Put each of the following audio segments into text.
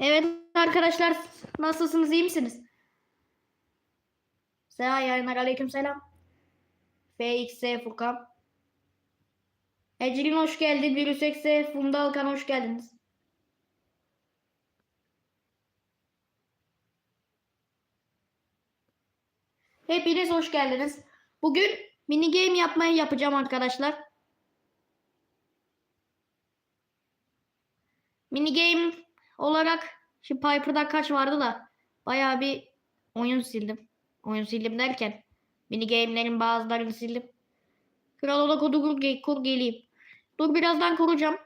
Evet arkadaşlar nasılsınız iyi misiniz? Selam yayınlar aleyküm selam. FX Furkan. Ecrin hoş geldin. Virüs Funda Alkan hoş geldiniz. Hepiniz hoş geldiniz. Bugün mini game yapmayı yapacağım arkadaşlar. Mini game olarak şimdi Piper'da kaç vardı da bayağı bir oyun sildim. Oyun sildim derken mini game'lerin bazılarını sildim. Kral oda kodu kur, kur geleyim. Dur birazdan kuracağım.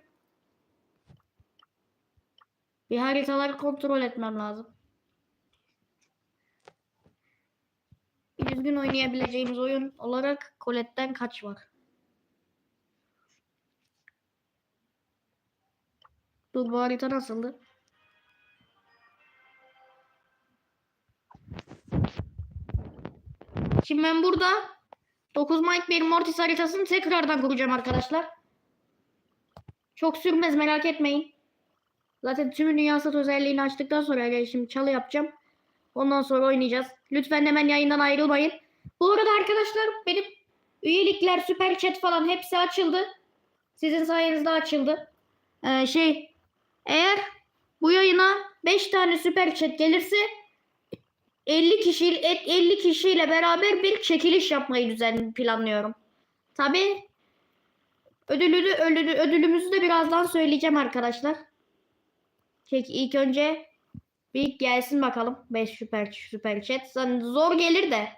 Bir haritaları kontrol etmem lazım. Düzgün oynayabileceğimiz oyun olarak Colette'den kaç var? Dur bu harita nasıldı? Şimdi ben burada 9 Mike bir Mortis haritasını tekrardan kuracağım arkadaşlar. Çok sürmez merak etmeyin. Zaten tüm dünya sat özelliğini açtıktan sonra yani şimdi çalı yapacağım. Ondan sonra oynayacağız. Lütfen hemen yayından ayrılmayın. Bu arada arkadaşlar benim üyelikler, süper chat falan hepsi açıldı. Sizin sayenizde açıldı. Ee, şey eğer bu yayına 5 tane süper chat gelirse 50 kişi 50 kişiyle beraber bir çekiliş yapmayı düzen planlıyorum. Tabi ödülü, ödülü ödülümüzü de birazdan söyleyeceğim arkadaşlar. Peki ilk önce bir gelsin bakalım 5 süper süper chat. Zor gelir de.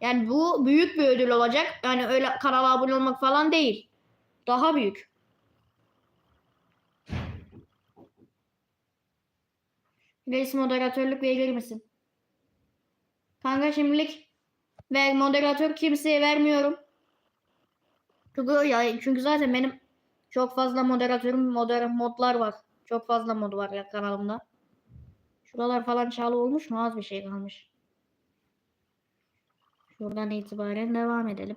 Yani bu büyük bir ödül olacak. Yani öyle kanala abone olmak falan değil. Daha büyük. Reis moderatörlük verir misin? Kanka şimdilik ver moderatör kimseye vermiyorum. Çünkü ya çünkü zaten benim çok fazla moderatörüm moder modlar var. Çok fazla mod var ya kanalımda. Şuralar falan çağlı olmuş mu? Az bir şey kalmış. Şuradan itibaren devam edelim.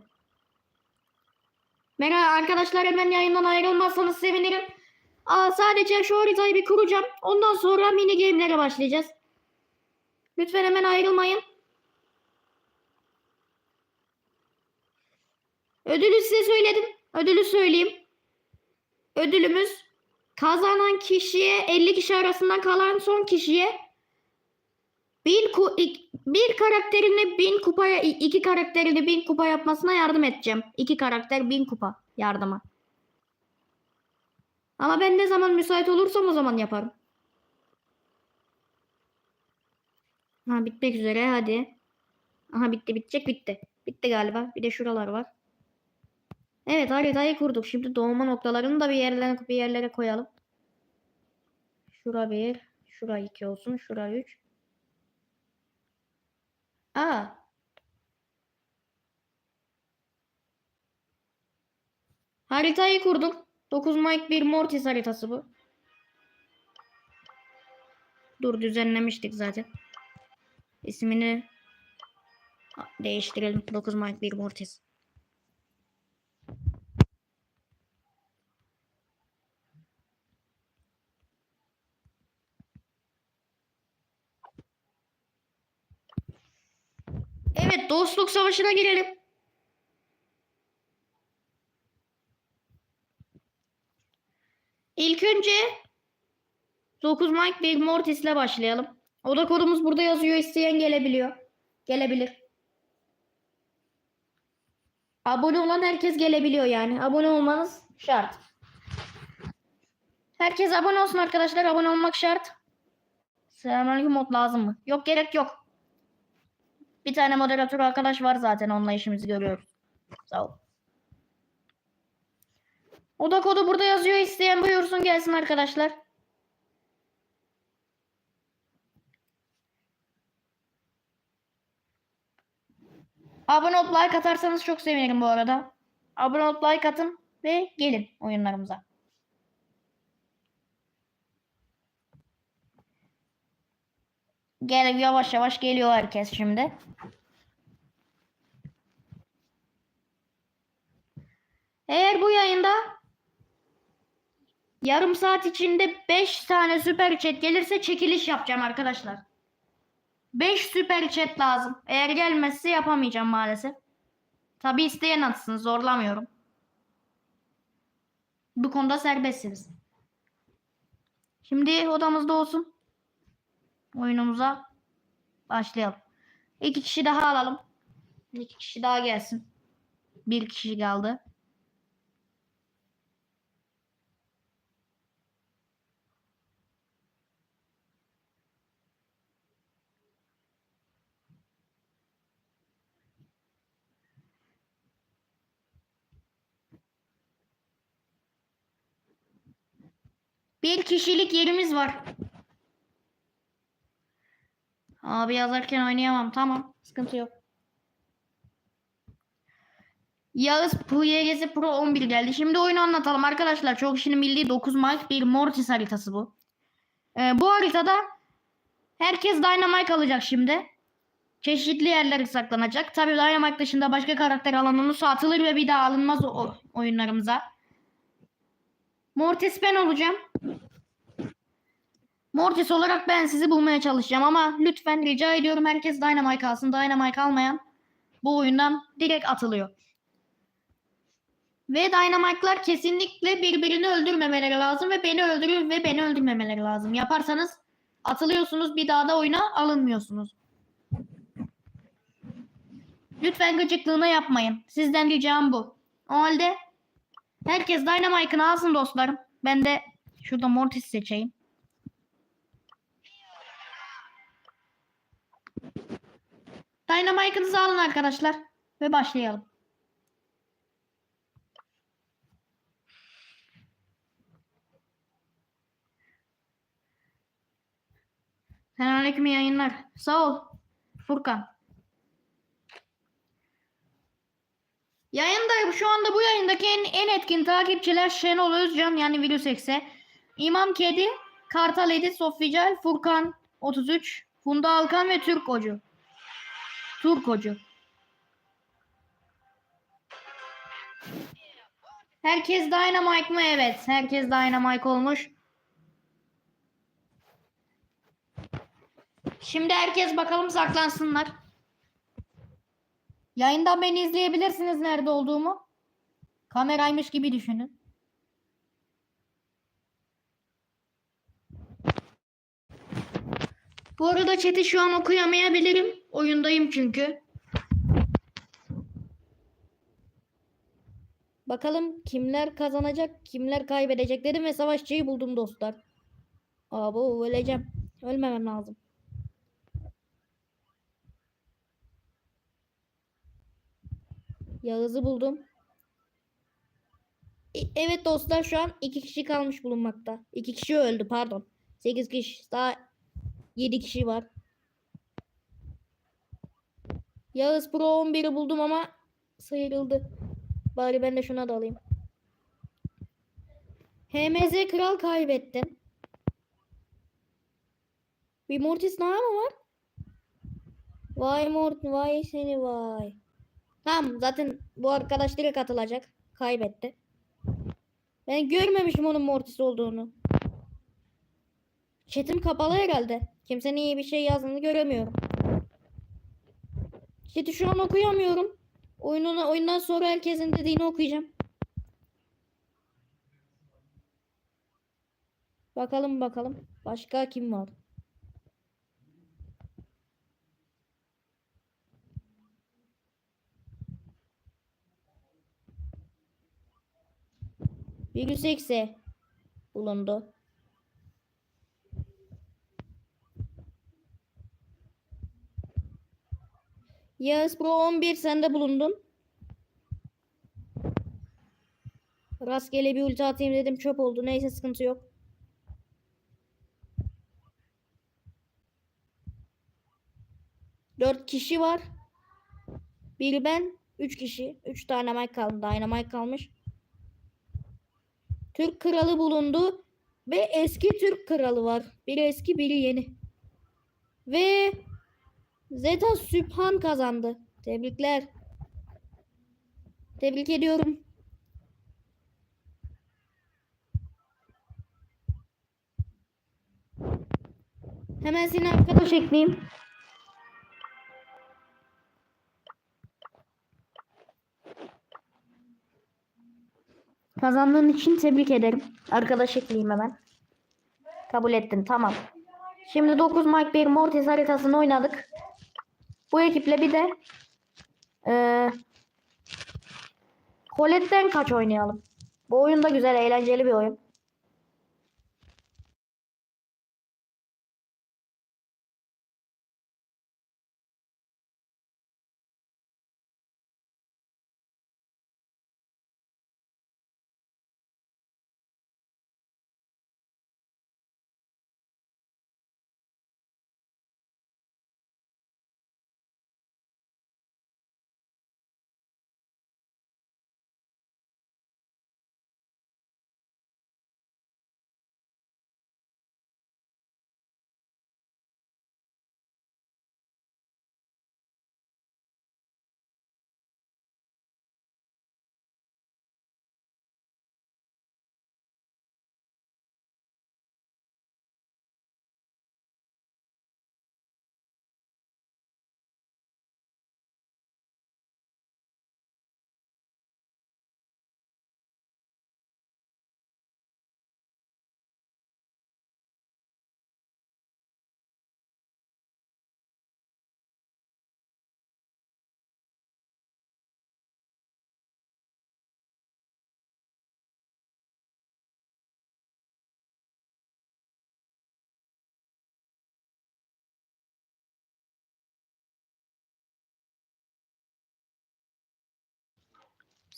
Merhaba arkadaşlar hemen yayından ayrılmazsanız sevinirim. Aa, sadece şu haritayı bir kuracağım. Ondan sonra mini game'lere başlayacağız. Lütfen hemen ayrılmayın. Ödülü size söyledim. Ödülü söyleyeyim. Ödülümüz kazanan kişiye 50 kişi arasından kalan son kişiye bir, ku- bir karakterini bin kupaya iki karakterini bin kupa yapmasına yardım edeceğim. İki karakter bin kupa yardıma. Ama ben ne zaman müsait olursam o zaman yaparım. Ha bitmek üzere hadi. Aha bitti bitecek bitti. Bitti galiba. Bir de şuralar var. Evet haritayı kurduk. Şimdi doğma noktalarını da bir yerlere, bir yerlere koyalım. Şura bir. Şura iki olsun. Şura üç. Aa. Haritayı kurduk. 9 Mike bir Mortis haritası bu. Dur düzenlemiştik zaten. İsmini değiştirelim. 9 Mike bir Mortis. Evet dostluk savaşına girelim. İlk önce 9 Mike Big Mortis ile başlayalım. Oda kodumuz burada yazıyor. İsteyen gelebiliyor. Gelebilir. Abone olan herkes gelebiliyor yani. Abone olmanız şart. Herkes abone olsun arkadaşlar. Abone olmak şart. Selamünaleyküm mod lazım mı? Yok gerek yok. Bir tane moderatör arkadaş var zaten onunla işimizi görüyoruz. Sağ ol. Oda kodu burada yazıyor. İsteyen buyursun gelsin arkadaşlar. Abone olup like atarsanız çok sevinirim bu arada. Abone olup like atın ve gelin oyunlarımıza. Gel yavaş yavaş geliyor herkes şimdi. Eğer bu yayında Yarım saat içinde 5 tane süper chat gelirse çekiliş yapacağım arkadaşlar. 5 süper chat lazım. Eğer gelmezse yapamayacağım maalesef. Tabi isteyen atsın zorlamıyorum. Bu konuda serbestsiniz. Şimdi odamızda olsun. Oyunumuza başlayalım. İki kişi daha alalım. İki kişi daha gelsin. Bir kişi kaldı. Bir kişilik yerimiz var. Abi yazarken oynayamam. Tamam. Sıkıntı yok. Yağız PYGS Pro 11 geldi. Şimdi oyunu anlatalım arkadaşlar. Çok kişinin bildiği 9 Mark bir Mortis haritası bu. Ee, bu haritada herkes Dynamite alacak şimdi. Çeşitli yerlere saklanacak. Tabii Dynamite dışında başka karakter alanını atılır ve bir daha alınmaz o oyunlarımıza. Mortis ben olacağım. Mortis olarak ben sizi bulmaya çalışacağım ama lütfen rica ediyorum herkes Dynamite alsın. Dynamite almayan bu oyundan direkt atılıyor. Ve Dynamite'lar kesinlikle birbirini öldürmemeleri lazım ve beni öldürür ve beni öldürmemeleri lazım. Yaparsanız atılıyorsunuz bir daha da oyuna alınmıyorsunuz. Lütfen gıcıklığını yapmayın. Sizden ricam bu. O halde herkes Dynamite'ını alsın dostlarım. Ben de şurada Mortis seçeyim. Dynamite'ınızı alın arkadaşlar. Ve başlayalım. Selamünaleyküm yayınlar. Sağ ol. Furkan. Yayındayım. Şu anda bu yayındaki en, en etkin takipçiler Şenol Özcan yani Virüs Ekse. İmam Kedi, Kartal Edit, Sofyacel, Furkan 33, Funda Alkan ve Türk Hocu. Türk Hocu. Herkes Dynamite mı? Evet. Herkes Dynamite olmuş. Şimdi herkes bakalım saklansınlar. Yayından beni izleyebilirsiniz nerede olduğumu. Kameraymış gibi düşünün. Bu arada chat'i şu an okuyamayabilirim. Oyundayım çünkü. Bakalım kimler kazanacak, kimler kaybedecek dedim ve savaşçıyı buldum dostlar. Abo öleceğim. Ölmemem lazım. Yağız'ı buldum. E- Evet dostlar şu an iki kişi kalmış bulunmakta. İki kişi öldü pardon. Sekiz kişi daha yedi kişi var. Yağız Pro 11'i buldum ama sıyrıldı. Bari ben de şuna da alayım. HMZ Kral kaybettin. Bir Mortis daha mı var? Vay Mort, vay seni vay. Tamam zaten bu arkadaş direkt atılacak. Kaybetti. Ben görmemişim onun Mortis olduğunu. Chat'im kapalı herhalde. Kimsenin iyi bir şey yazdığını göremiyorum. Chat'i şu an okuyamıyorum. Oyununa, oyundan sonra herkesin dediğini okuyacağım. Bakalım bakalım. Başka kim var? Virüs eksi bulundu. Yağız Pro 11 sende bulundun. Rastgele bir ulti atayım dedim çöp oldu. Neyse sıkıntı yok. Dört kişi var. Biri ben. Üç kişi. Üç tane mic kaldı. Dynamite kalmış. Türk kralı bulundu. Ve eski Türk kralı var. Biri eski biri yeni. Ve Zeta Sübhan kazandı. Tebrikler. Tebrik ediyorum. Hemen seni arkadaş ekleyeyim. Kazandığın için tebrik ederim. Arkadaş ekleyeyim hemen. Kabul ettin tamam. Şimdi 9 Mike 1 Mortis haritasını oynadık. Bu ekiple bir de eee Colette'den kaç oynayalım. Bu oyun da güzel, eğlenceli bir oyun.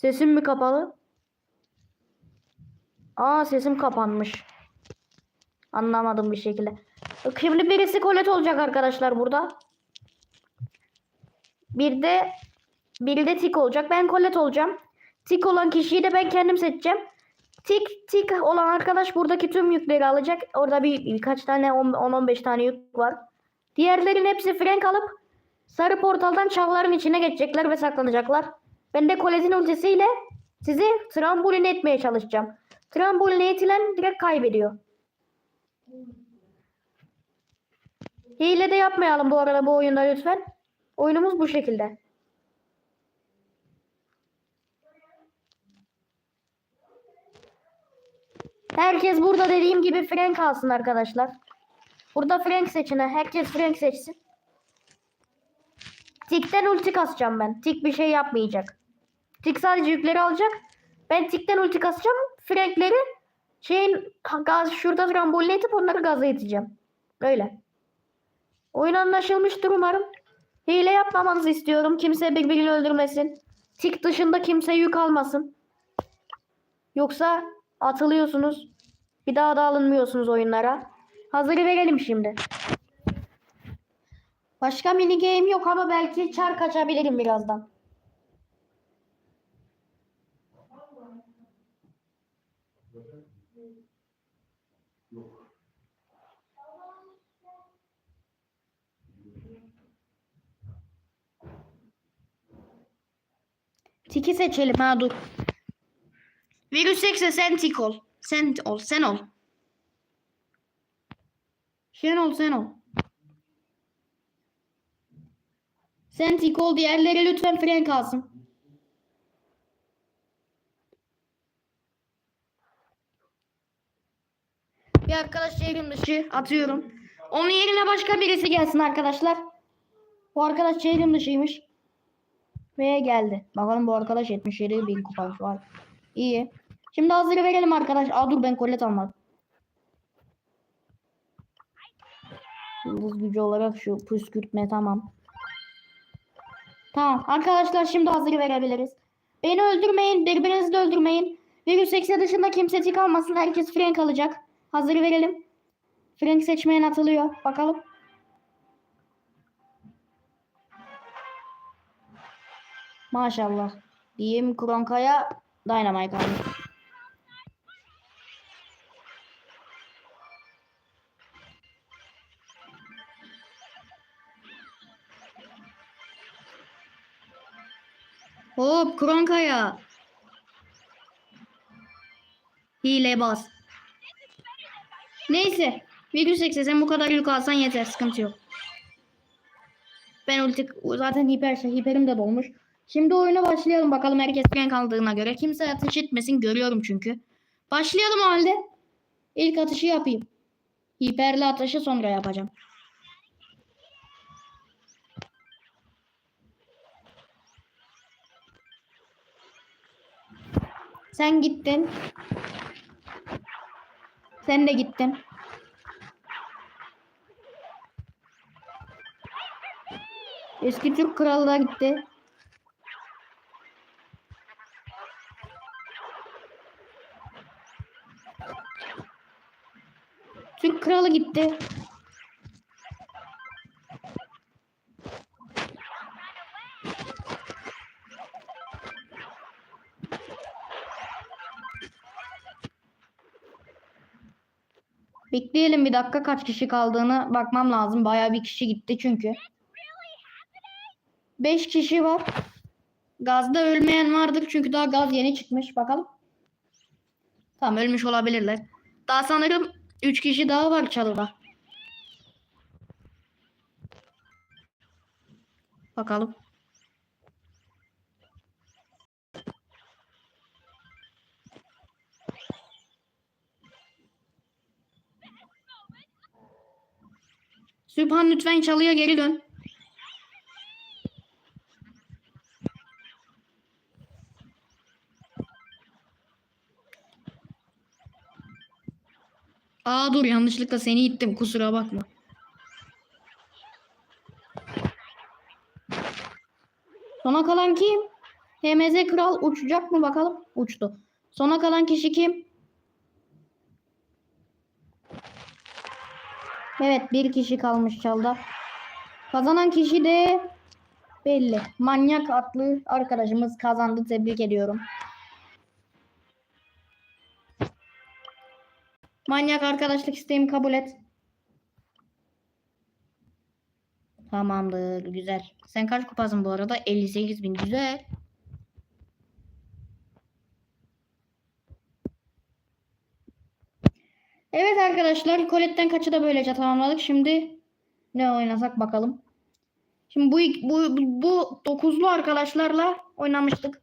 Sesim mi kapalı? Aa sesim kapanmış. Anlamadım bir şekilde. Şimdi birisi kolet olacak arkadaşlar burada. Bir de biri de tik olacak. Ben kolet olacağım. Tik olan kişiyi de ben kendim seçeceğim. Tik tik olan arkadaş buradaki tüm yükleri alacak. Orada bir birkaç tane 10-15 tane yük var. Diğerlerin hepsi frenk alıp sarı portaldan çalların içine geçecekler ve saklanacaklar. Ben de koletin ultisiyle sizi trambolin etmeye çalışacağım. Trambolin etilen direkt kaybediyor. Hile de yapmayalım bu arada bu oyunda lütfen. Oyunumuz bu şekilde. Herkes burada dediğim gibi Frank alsın arkadaşlar. Burada Frank seçine. Herkes Frank seçsin. Tik'ten ulti kasacağım ben. Tik bir şey yapmayacak. Tik sadece yükleri alacak. Ben Tik'ten ulti kasacağım. Frank'leri şeyin gaz şurada tramboline itip onları gaza iteceğim. Öyle. Oyun anlaşılmıştır umarım. Hile yapmamanızı istiyorum. Kimse birbirini öldürmesin. Tik dışında kimse yük almasın. Yoksa atılıyorsunuz. Bir daha da alınmıyorsunuz oyunlara. Hazırı verelim şimdi. Başka mini game yok ama belki çar kaçabilirim birazdan. Tiki seçelim ha dur. Virüs ekse sen tik ol. Sen ol, sen ol. Sen ol, sen ol. Sen tik ol, diğerleri lütfen fren kalsın. Bir arkadaş çevrim dışı atıyorum. Onun yerine başka birisi gelsin arkadaşlar. Bu arkadaş çevrim dışıymış. Ve geldi. Bakalım bu arkadaş 77 bin kupası var. İyi. Şimdi hazırı verelim arkadaş. Aa dur ben kolet almadım. Yıldız gücü olarak şu püskürtme tamam. Tamam arkadaşlar şimdi hazırı verebiliriz. Beni öldürmeyin. Birbirinizi de öldürmeyin. Virüs eksi dışında kimse tik almasın. Herkes Frank alacak. Hazırı verelim. Frank seçmeyen atılıyor. Bakalım. Maşallah. Diyeyim Kronka'ya Dynamite almış. Hop Kronka'ya. Hile bas. Neyse. Virüs eksi sen bu kadar yük alsan yeter sıkıntı yok. Ben ulti zaten hiper hiperim de dolmuş. Şimdi oyuna başlayalım bakalım herkes renk aldığına göre. Kimse ateş etmesin görüyorum çünkü. Başlayalım o halde. İlk atışı yapayım. Hiperli atışı sonra yapacağım. Sen gittin. Sen de gittin. Eski Türk kralı da gitti. Kralı gitti. Bekleyelim bir dakika kaç kişi kaldığını bakmam lazım. Bayağı bir kişi gitti çünkü. 5 kişi var. Gazda ölmeyen vardır çünkü daha gaz yeni çıkmış. Bakalım. Tamam ölmüş olabilirler. Daha sanırım 3 kişi daha var çalıda. Bakalım. Sübhan lütfen çalıya geri dön. Aa dur yanlışlıkla seni ittim kusura bakma. Sona kalan kim? HMZ Kral uçacak mı bakalım? Uçtu. Sona kalan kişi kim? Evet bir kişi kalmış çalda. Kazanan kişi de belli. Manyak adlı arkadaşımız kazandı. Tebrik ediyorum. Manyak arkadaşlık isteğimi kabul et. Tamamdır. Güzel. Sen kaç kupasın bu arada? 58 bin. Güzel. Evet arkadaşlar. Colette'den kaçı da böylece tamamladık. Şimdi ne oynasak bakalım. Şimdi bu bu bu dokuzlu arkadaşlarla oynamıştık.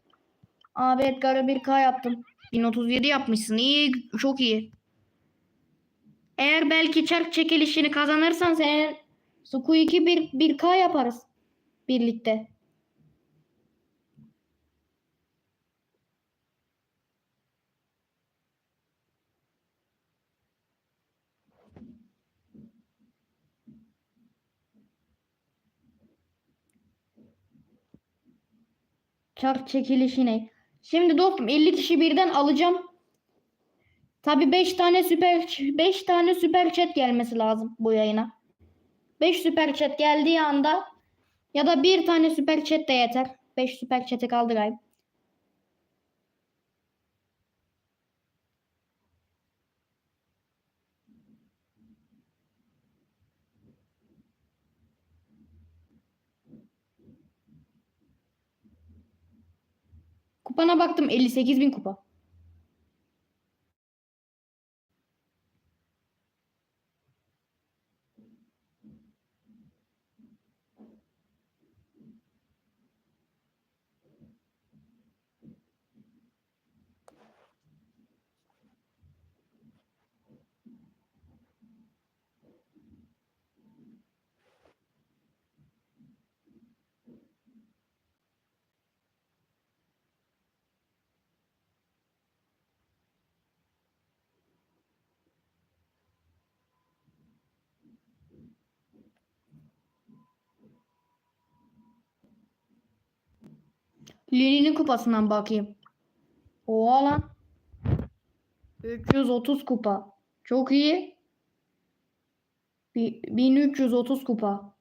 Abi Edgar'a 1K yaptım. 1037 yapmışsın. İyi, çok iyi. Eğer belki çark çekilişini kazanırsan sen Suku 2 bir 1K yaparız birlikte. Çark çekilişi ne? Şimdi dostum 50 kişi birden alacağım. Tabi 5 tane süper 5 tane süper chat gelmesi lazım bu yayına. 5 süper chat geldiği anda ya da bir tane süper chat de yeter. 5 süper chat'i kaldırayım. Kupana baktım 58 bin kupa. Lili'nin kupasından bakayım. Oha lan. 330 kupa. Çok iyi. Bi- 1330 kupa.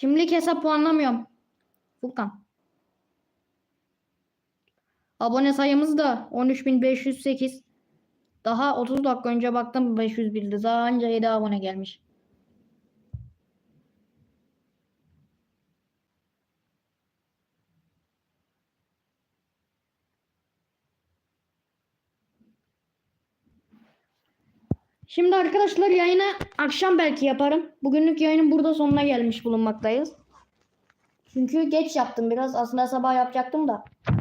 Şimdilik hesap puanlamıyorum. Furkan. Abone sayımız da 13508. Daha 30 dakika önce baktım 501'di. Daha önce 7 abone gelmiş. Şimdi arkadaşlar yayını akşam belki yaparım. Bugünlük yayının burada sonuna gelmiş bulunmaktayız. Çünkü geç yaptım biraz. Aslında sabah yapacaktım da.